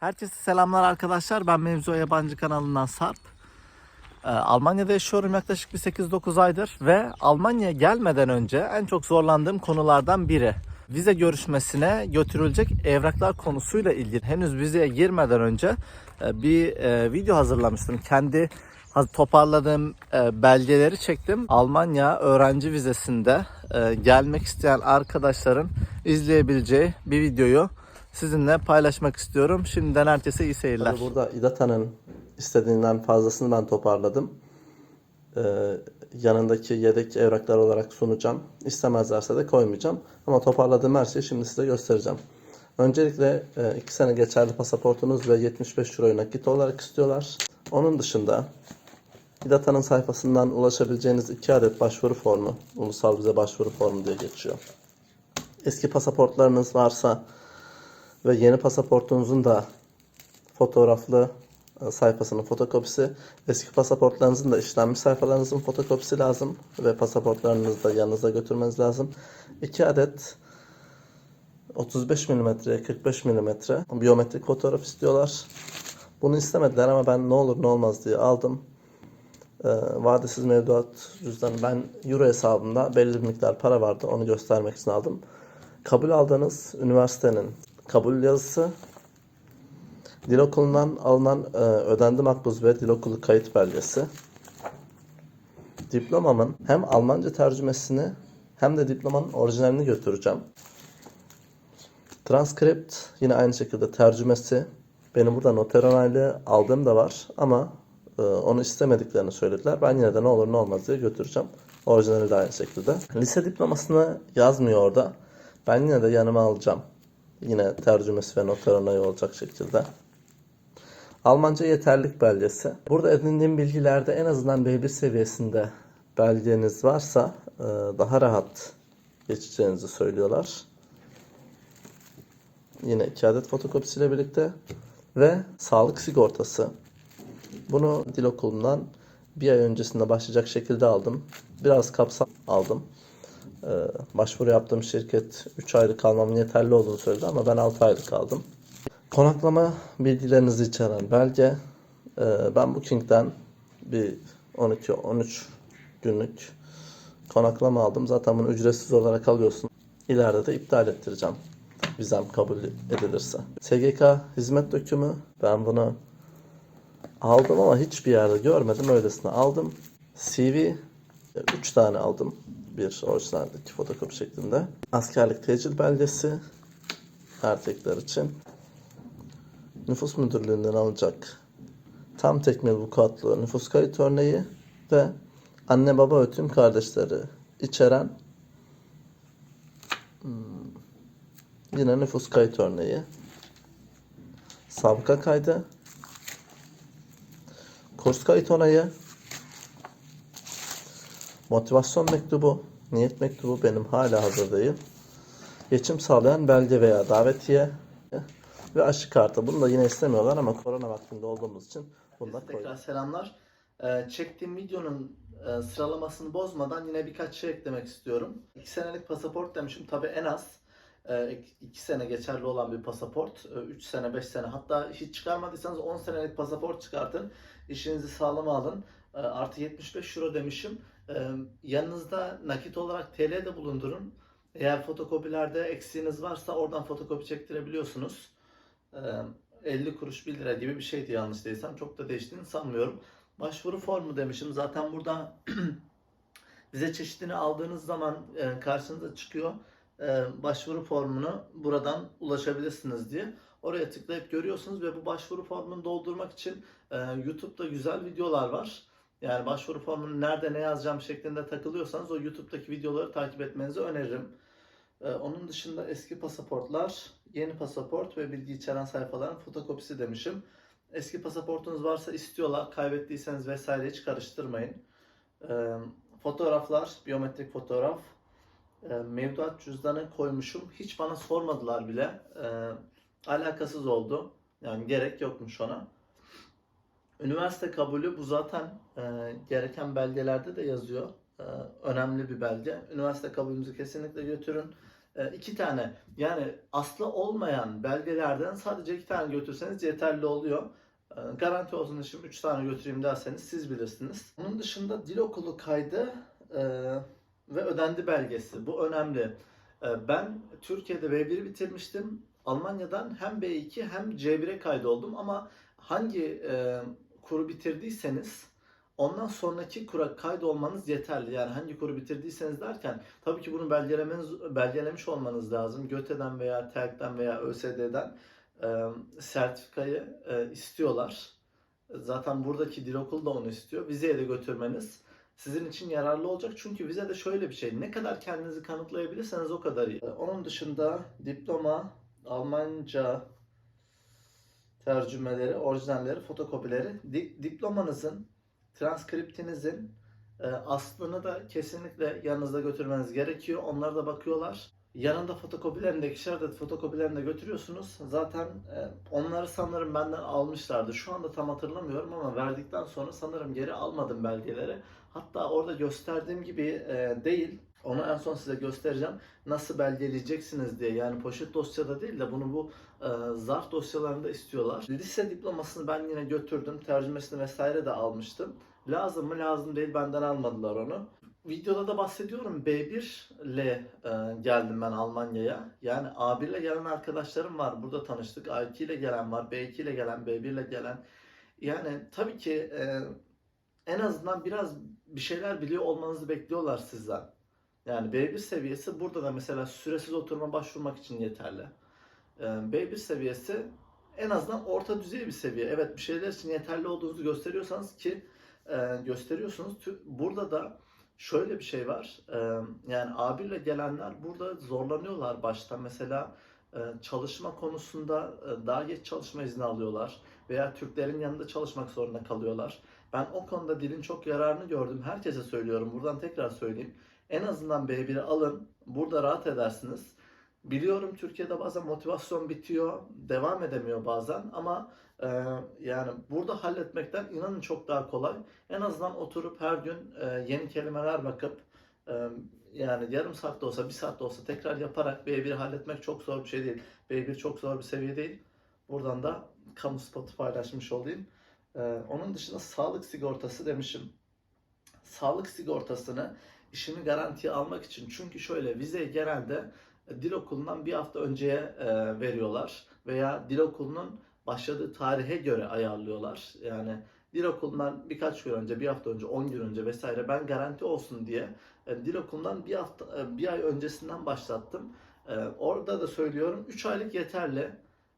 Herkese selamlar arkadaşlar. Ben Mevzu Yabancı kanalından Sarp. Ee, Almanya'da yaşıyorum yaklaşık bir 8-9 aydır ve Almanya'ya gelmeden önce en çok zorlandığım konulardan biri. Vize görüşmesine götürülecek evraklar konusuyla ilgili. Henüz vizeye girmeden önce e, bir e, video hazırlamıştım. Kendi toparladığım e, belgeleri çektim. Almanya öğrenci vizesinde e, gelmek isteyen arkadaşların izleyebileceği bir videoyu sizinle paylaşmak istiyorum. Şimdiden herkese iyi seyirler. Tabii burada İDATA'nın istediğinden fazlasını ben toparladım. Ee, yanındaki yedek evraklar olarak sunacağım. İstemezlerse de koymayacağım. Ama toparladığım her şeyi şimdi size göstereceğim. Öncelikle 2 sene geçerli pasaportunuz ve 75 euro nakit olarak istiyorlar. Onun dışında İDATA'nın sayfasından ulaşabileceğiniz 2 adet başvuru formu, ulusal vize başvuru formu diye geçiyor. Eski pasaportlarınız varsa ve yeni pasaportunuzun da fotoğraflı e, sayfasının fotokopisi, eski pasaportlarınızın da işlenmiş sayfalarınızın fotokopisi lazım ve pasaportlarınızı da yanınıza götürmeniz lazım. 2 adet 35 mm, 45 mm biyometrik fotoğraf istiyorlar. Bunu istemediler ama ben ne olur ne olmaz diye aldım. E, vadesiz mevduat cüzdanı ben euro hesabımda belli bir miktar para vardı onu göstermek için aldım. Kabul aldığınız üniversitenin kabul yazısı, dil okulundan alınan e, ödendi makbuz ve dil okulu kayıt belgesi, diplomamın hem Almanca tercümesini hem de diplomanın orijinalini götüreceğim. Transkript yine aynı şekilde tercümesi. Benim burada noter onaylı aldığım da var ama e, onu istemediklerini söylediler. Ben yine de ne olur ne olmaz diye götüreceğim. Orijinali de aynı şekilde. Lise diplomasını yazmıyor orada. Ben yine de yanıma alacağım. Yine tercümesi ve noter onayı olacak şekilde. Almanca yeterlik belgesi. Burada edindiğim bilgilerde en azından B1 seviyesinde belgeniz varsa e, daha rahat geçeceğinizi söylüyorlar. Yine iki adet fotokopisiyle birlikte ve sağlık sigortası. Bunu dil okulundan bir ay öncesinde başlayacak şekilde aldım. Biraz kapsam aldım. Ee, başvuru yaptığım şirket 3 aylık kalmamın yeterli olduğunu söyledi ama ben 6 aylık kaldım. Konaklama bilgilerinizi içeren belge. Ee, ben Booking'den bir 12-13 günlük konaklama aldım. Zaten bunu ücretsiz olarak alıyorsun. İleride de iptal ettireceğim. Vizem kabul edilirse. SGK hizmet dökümü. Ben bunu aldım ama hiçbir yerde görmedim. Öylesine aldım. CV 3 tane aldım. Bir orijinaldeki fotokopi şeklinde. Askerlik tecil belgesi erkekler için. Nüfus müdürlüğünden alacak tam tekmil vukuatlı nüfus kayıt örneği ve anne baba ve tüm kardeşleri içeren hmm, yine nüfus kayıt örneği sabıka kaydı kurs kayıt onayı motivasyon mektubu niyet mektubu benim hala hazır değil geçim sağlayan belge veya davetiye ve aşı kartı. Bunu da yine istemiyorlar ama korona vaktinde olduğumuz için bunu da Tekrar selamlar. Ee, çektiğim videonun e, sıralamasını bozmadan yine birkaç şey eklemek istiyorum. 2 senelik pasaport demişim. Tabii en az 2 sene geçerli olan bir pasaport. 3 sene, 5 sene hatta hiç çıkarmadıysanız 10 senelik pasaport çıkartın. İşinizi sağlama alın. E, Artı 75 euro demişim. Yanınızda nakit olarak TL de bulundurun. Eğer fotokopilerde eksiğiniz varsa oradan fotokopi çektirebiliyorsunuz. Ee, 50 kuruş 1 lira gibi bir şeydi yanlış değilsem. Çok da değiştiğini sanmıyorum. Başvuru formu demişim. Zaten burada vize çeşidini aldığınız zaman e, karşınıza çıkıyor. E, başvuru formunu buradan ulaşabilirsiniz diye. Oraya tıklayıp görüyorsunuz ve bu başvuru formunu doldurmak için e, YouTube'da güzel videolar var. Yani başvuru formunu nerede ne yazacağım şeklinde takılıyorsanız o YouTube'daki videoları takip etmenizi öneririm. Ee, onun dışında eski pasaportlar, yeni pasaport ve bilgi içeren sayfaların fotokopisi demişim. Eski pasaportunuz varsa istiyorlar. Kaybettiyseniz vesaire hiç karıştırmayın. Ee, fotoğraflar, biyometrik fotoğraf. Ee, mevduat cüzdanı koymuşum. Hiç bana sormadılar bile. Alakasız oldu. Yani gerek yokmuş ona. Üniversite kabulü bu zaten e, gereken belgelerde de yazıyor. E, önemli bir belge. Üniversite kabulünüzü kesinlikle götürün. e, iki tane yani aslı olmayan belgelerden sadece iki tane götürseniz yeterli oluyor. E, Garanti olsun şimdi üç tane götüreyim derseniz siz bilirsiniz. Onun dışında dil okulu kaydı e, ve ödendi belgesi. Bu önemli. E, Ben Türkiye'de B1'i bitirmiştim. Almanya'dan hem B2 hem C1'e kaydoldum ama hangi e, kuru bitirdiyseniz ondan sonraki kura kaydolmanız yeterli. Yani hangi kuru bitirdiyseniz derken tabii ki bunu belgelemeniz, belgelemiş olmanız lazım. GÖTE'den veya TELK'ten veya ÖSD'den e, sertifikayı e, istiyorlar. Zaten buradaki dil okulu da onu istiyor. Vizeye de götürmeniz sizin için yararlı olacak. Çünkü vize de şöyle bir şey. Ne kadar kendinizi kanıtlayabilirseniz o kadar iyi. Onun dışında diploma, Almanca tercümeleri, orijinalleri, fotokopileri, di- diplomanızın, transkriptinizin e, aslını da kesinlikle yanınızda götürmeniz gerekiyor. Onlara da bakıyorlar. Yanında fotokopilerini de ikişer fotokopilerini de götürüyorsunuz. Zaten e, onları sanırım benden almışlardı. Şu anda tam hatırlamıyorum ama verdikten sonra sanırım geri almadım belgeleri. Hatta orada gösterdiğim gibi e, değil. Onu en son size göstereceğim. Nasıl belgeleyeceksiniz diye. Yani poşet dosyada değil de bunu bu e, zarf dosyalarında istiyorlar. Lise diplomasını ben yine götürdüm. Tercümesini vesaire de almıştım. Lazım mı? Lazım değil. Benden almadılar onu. Videoda da bahsediyorum. B1 ile e, geldim ben Almanya'ya. Yani A1 ile gelen arkadaşlarım var. Burada tanıştık. A2 ile gelen var. B2 ile gelen, B1 ile gelen. Yani tabii ki e, en azından biraz bir şeyler biliyor olmanızı bekliyorlar sizden. Yani B1 seviyesi burada da mesela süresiz oturuma başvurmak için yeterli. Ee, B1 seviyesi en azından orta düzey bir seviye. Evet bir şeyler için yeterli olduğunuzu gösteriyorsanız ki e, gösteriyorsunuz. Burada da şöyle bir şey var. Ee, yani A1 ile gelenler burada zorlanıyorlar başta. Mesela e, çalışma konusunda e, daha geç çalışma izni alıyorlar. Veya Türklerin yanında çalışmak zorunda kalıyorlar. Ben o konuda dilin çok yararını gördüm. Herkese söylüyorum. Buradan tekrar söyleyeyim. En azından B1'i alın. Burada rahat edersiniz. Biliyorum Türkiye'de bazen motivasyon bitiyor, devam edemiyor bazen ama e, yani burada halletmekten inanın çok daha kolay. En azından oturup her gün e, yeni kelimeler bakıp e, yani yarım saat de olsa, bir saat de olsa tekrar yaparak B1'i halletmek çok zor bir şey değil. B1 çok zor bir seviye değil. Buradan da kamu spotu paylaşmış olayım. E, onun dışında sağlık sigortası demişim. Sağlık sigortasını işimi garantiye almak için çünkü şöyle vize genelde e, dil okulundan bir hafta önceye e, veriyorlar veya dil okulunun başladığı tarihe göre ayarlıyorlar. Yani dil okulundan birkaç gün önce, bir hafta önce, 10 gün önce vesaire ben garanti olsun diye e, dil okulundan bir hafta, e, bir ay öncesinden başlattım. E, orada da söylüyorum 3 aylık yeterli.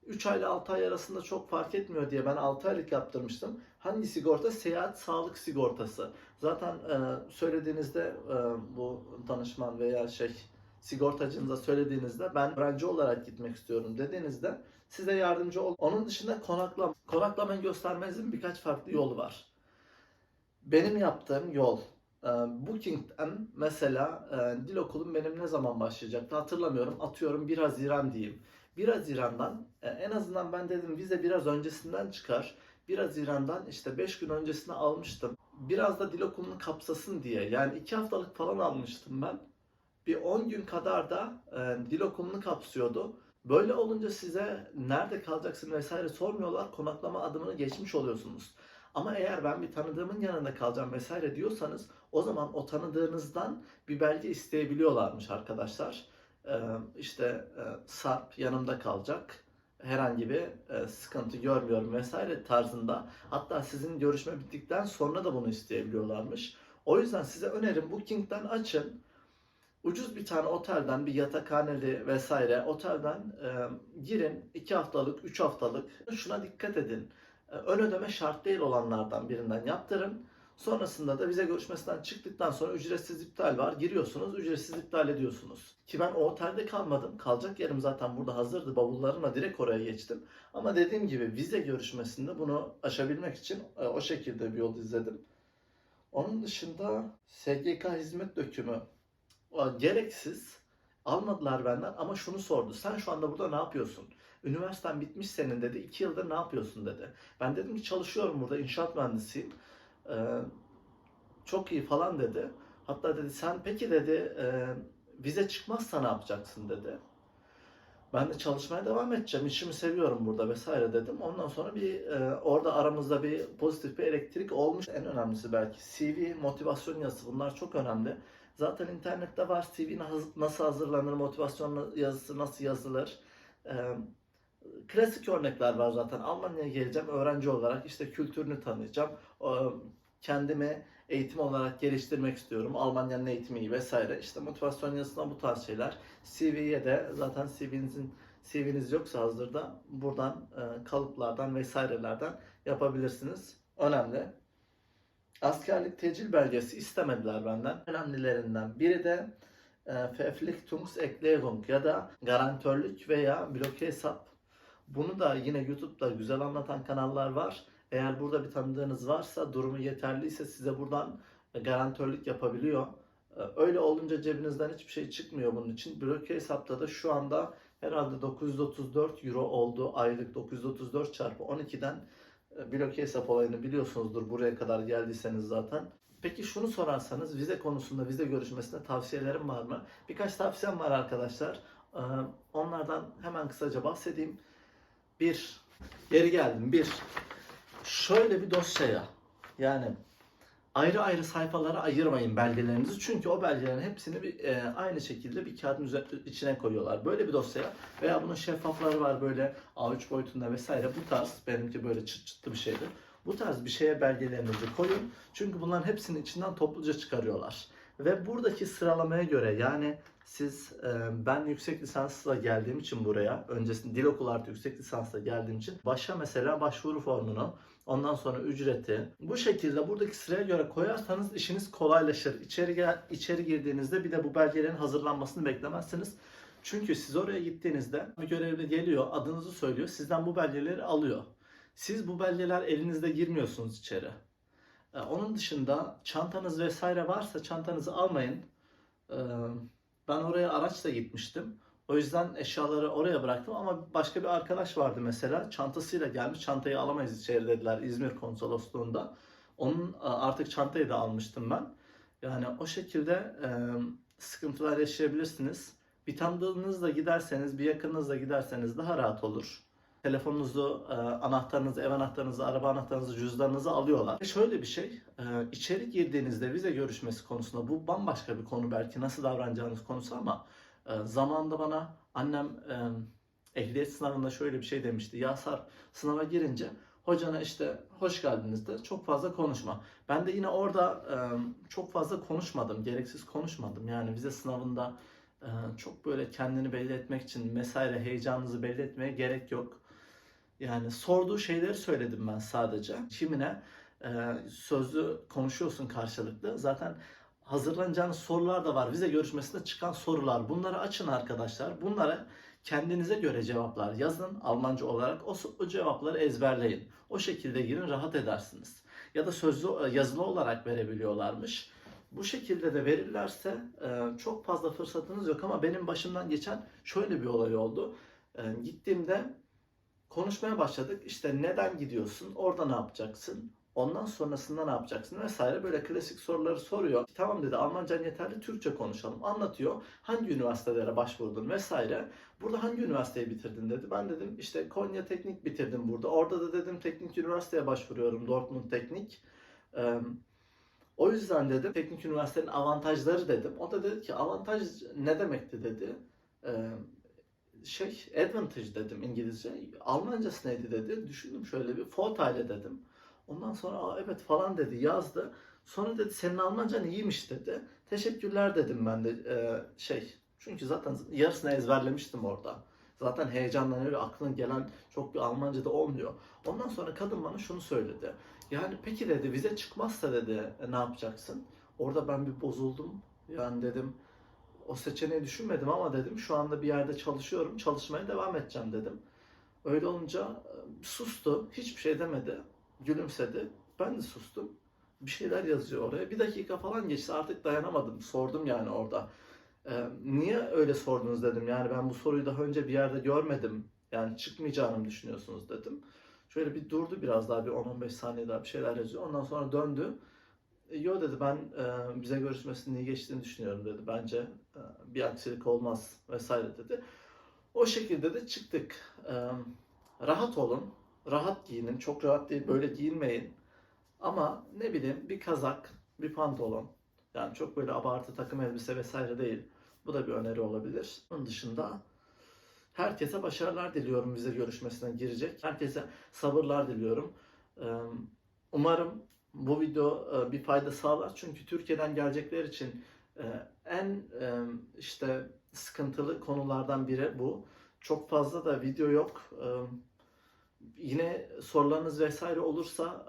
3 ay ile 6 ay arasında çok fark etmiyor diye ben 6 aylık yaptırmıştım. Hangi sigorta? Seyahat sağlık sigortası. Zaten e, söylediğinizde e, bu danışman veya şey sigortacınıza söylediğinizde ben öğrenci olarak gitmek istiyorum dediğinizde size yardımcı ol. Onun dışında konaklama. Konaklamayı göstermenizin birkaç farklı yolu var. Benim yaptığım yol e, Booking'den mesela e, dil okulum benim ne zaman başlayacaktı hatırlamıyorum. Atıyorum 1 Haziran diyeyim. 1 Haziran'dan e, en azından ben dedim vize biraz öncesinden çıkar. 1 Haziran'dan işte 5 gün öncesine almıştım. Biraz da dil okulunu kapsasın diye. Yani 2 haftalık falan almıştım ben. Bir 10 gün kadar da e, dil okulunu kapsıyordu. Böyle olunca size nerede kalacaksın vesaire sormuyorlar. Konaklama adımını geçmiş oluyorsunuz. Ama eğer ben bir tanıdığımın yanında kalacağım vesaire diyorsanız o zaman o tanıdığınızdan bir belge isteyebiliyorlarmış arkadaşlar. Ee, işte e, Sarp yanımda kalacak. Herhangi bir e, sıkıntı görmüyorum vesaire tarzında. Hatta sizin görüşme bittikten sonra da bunu isteyebiliyorlarmış. O yüzden size önerim Booking'den açın. Ucuz bir tane otelden bir yatakhaneli vesaire otelden e, girin 2 haftalık 3 haftalık şuna dikkat edin. E, ön ödeme şart değil olanlardan birinden yaptırın. Sonrasında da vize görüşmesinden çıktıktan sonra ücretsiz iptal var. Giriyorsunuz, ücretsiz iptal ediyorsunuz. Ki ben o otelde kalmadım. Kalacak yerim zaten burada hazırdı. Bavullarımla direkt oraya geçtim. Ama dediğim gibi vize görüşmesinde bunu aşabilmek için e, o şekilde bir yol izledim. Onun dışında SGK hizmet dökümü o gereksiz. Almadılar benden ama şunu sordu. Sen şu anda burada ne yapıyorsun? Üniversiten bitmiş senin dedi. iki yıldır ne yapıyorsun dedi. Ben dedim ki çalışıyorum burada inşaat mühendisiyim. Ee, çok iyi falan dedi. Hatta dedi sen peki dedi e, vize çıkmazsa ne yapacaksın dedi. Ben de çalışmaya devam edeceğim. İşimi seviyorum burada vesaire dedim. Ondan sonra bir e, orada aramızda bir pozitif bir elektrik olmuş. En önemlisi belki CV, motivasyon yazısı bunlar çok önemli. Zaten internette var CV nasıl hazırlanır, motivasyon yazısı nasıl yazılır. E, klasik örnekler var zaten. Almanya'ya geleceğim öğrenci olarak işte kültürünü tanıyacağım. Kendimi eğitim olarak geliştirmek istiyorum. Almanya'nın eğitimi vesaire. İşte motivasyon yazısına bu tarz şeyler. CV'ye de zaten CV'nizin CV'niz yoksa hazırda buradan e, kalıplardan vesairelerden yapabilirsiniz. Önemli. Askerlik tecil belgesi istemediler benden. Önemlilerinden biri de e, Verpflichtungserklärung ya da garantörlük veya bloke hesap. Bunu da yine YouTube'da güzel anlatan kanallar var. Eğer burada bir tanıdığınız varsa, durumu yeterliyse size buradan e, garantörlük yapabiliyor. E, Öyle olunca cebinizden hiçbir şey çıkmıyor bunun için. Bloke hesapta da şu anda herhalde 934 euro oldu aylık 934 çarpı 12'den e, bloke hesap olayını biliyorsunuzdur buraya kadar geldiyseniz zaten. Peki şunu sorarsanız vize konusunda vize görüşmesinde tavsiyelerim var mı? Birkaç tavsiyem var arkadaşlar. Onlardan hemen kısaca bahsedeyim. Bir, geri geldim. Bir, şöyle bir dosyaya yani ayrı ayrı sayfalara ayırmayın belgelerinizi. Çünkü o belgelerin hepsini bir, e, aynı şekilde bir kağıdın içine koyuyorlar. Böyle bir dosyaya veya bunun şeffafları var böyle A3 boyutunda vesaire bu tarz benimki böyle çıt çıtlı bir şeydi. Bu tarz bir şeye belgelerinizi koyun. Çünkü bunların hepsini içinden topluca çıkarıyorlar. Ve buradaki sıralamaya göre yani siz e, ben yüksek lisansla geldiğim için buraya öncesinde dil okulu artı yüksek lisansla geldiğim için başa mesela başvuru formunu Ondan sonra ücreti. Bu şekilde buradaki sıraya göre koyarsanız işiniz kolaylaşır. İçeri, gel, içeri girdiğinizde bir de bu belgelerin hazırlanmasını beklemezsiniz. Çünkü siz oraya gittiğinizde bir görevli geliyor, adınızı söylüyor, sizden bu belgeleri alıyor. Siz bu belgeler elinizde girmiyorsunuz içeri. Onun dışında çantanız vesaire varsa çantanızı almayın. Ee, Ben oraya araçla gitmiştim. O yüzden eşyaları oraya bıraktım ama başka bir arkadaş vardı mesela çantasıyla gelmiş çantayı alamayız içeri dediler İzmir konsolosluğunda. Onun e, artık çantayı da almıştım ben. Yani o şekilde e, sıkıntılar yaşayabilirsiniz. Bir tanıdığınızla giderseniz, bir yakınınızla giderseniz daha rahat olur. Telefonunuzu, e, anahtarınızı, ev anahtarınızı, araba anahtarınızı, cüzdanınızı alıyorlar. Ve şöyle bir şey, e, içeri girdiğinizde vize görüşmesi konusunda bu bambaşka bir konu belki nasıl davranacağınız konusu ama e, zamanında bana annem e, ehliyet sınavında şöyle bir şey demişti. Ya Sar sınava girince hocana işte hoş geldiniz de çok fazla konuşma. Ben de yine orada e, çok fazla konuşmadım, gereksiz konuşmadım. Yani vize sınavında e, çok böyle kendini belli etmek için vesaire heyecanınızı belli etmeye gerek yok. Yani sorduğu şeyleri söyledim ben sadece. Kimine e, sözlü konuşuyorsun karşılıklı. Zaten hazırlanacağınız sorular da var. Vize görüşmesinde çıkan sorular. Bunları açın arkadaşlar. Bunlara kendinize göre cevaplar yazın Almanca olarak. O, o cevapları ezberleyin. O şekilde girin rahat edersiniz. Ya da sözlü yazılı olarak verebiliyorlarmış. Bu şekilde de verirlerse e, çok fazla fırsatınız yok ama benim başımdan geçen şöyle bir olay oldu. E, gittiğimde konuşmaya başladık. İşte neden gidiyorsun? Orada ne yapacaksın? Ondan sonrasında ne yapacaksın vesaire böyle klasik soruları soruyor. Tamam dedi Almancan yeterli Türkçe konuşalım. Anlatıyor. Hangi üniversitelere başvurdun vesaire. Burada hangi üniversiteyi bitirdin dedi. Ben dedim işte Konya Teknik bitirdim burada. Orada da dedim teknik üniversiteye başvuruyorum. Dortmund Teknik. Ee, o yüzden dedim teknik üniversitenin avantajları dedim. O da dedi ki avantaj ne demekti dedi. Ee, şey advantage dedim İngilizce. Almancası neydi dedi. Düşündüm şöyle bir Vorteile dedim. Ondan sonra Aa, evet falan dedi yazdı. Sonra dedi senin Almancan iyiymiş dedi. Teşekkürler dedim ben de Ee, şey. Çünkü zaten yarısını ezberlemiştim orada. Zaten heyecandan öyle aklına gelen çok bir Almanca da olmuyor. Ondan sonra kadın bana şunu söyledi. Yani peki dedi vize çıkmazsa dedi "e, ne yapacaksın? Orada ben bir bozuldum. Yani dedim o seçeneği düşünmedim ama dedim şu anda bir yerde çalışıyorum. Çalışmaya devam edeceğim dedim. Öyle olunca e, sustu. Hiçbir şey demedi. Gülümsedi. Ben de sustum. Bir şeyler yazıyor oraya. Bir dakika falan geçti. Artık dayanamadım. Sordum yani orada. E, niye öyle sordunuz dedim. Yani ben bu soruyu daha önce bir yerde görmedim. Yani çıkmayacağını düşünüyorsunuz dedim. Şöyle bir durdu biraz daha bir 10-15 saniye daha bir şeyler yazıyor. Ondan sonra döndü. Yo dedi ben e, bize görüşmesinin iyi geçtiğini düşünüyorum dedi. Bence e, bir aksilik olmaz vesaire dedi. O şekilde de çıktık. E, rahat olun, rahat giyinin. Çok rahat değil böyle giyinmeyin. Ama ne bileyim bir kazak, bir pantolon. Yani çok böyle abartı takım elbise vesaire değil. Bu da bir öneri olabilir. Onun dışında herkese başarılar diliyorum vize görüşmesine girecek. Herkese sabırlar diliyorum. Ee, Umarım bu video e, bir fayda sağlar. Çünkü Türkiye'den gelecekler için e, en e, işte sıkıntılı konulardan biri bu. Çok fazla da video yok. Yine sorularınız vesaire olursa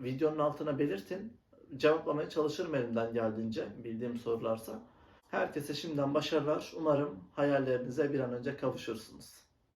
videonun altına belirtin. Cevaplamaya çalışırım elimden geldiğince bildiğim sorularsa. Herkese şimdiden başarılar. Umarım hayallerinize bir an önce kavuşursunuz.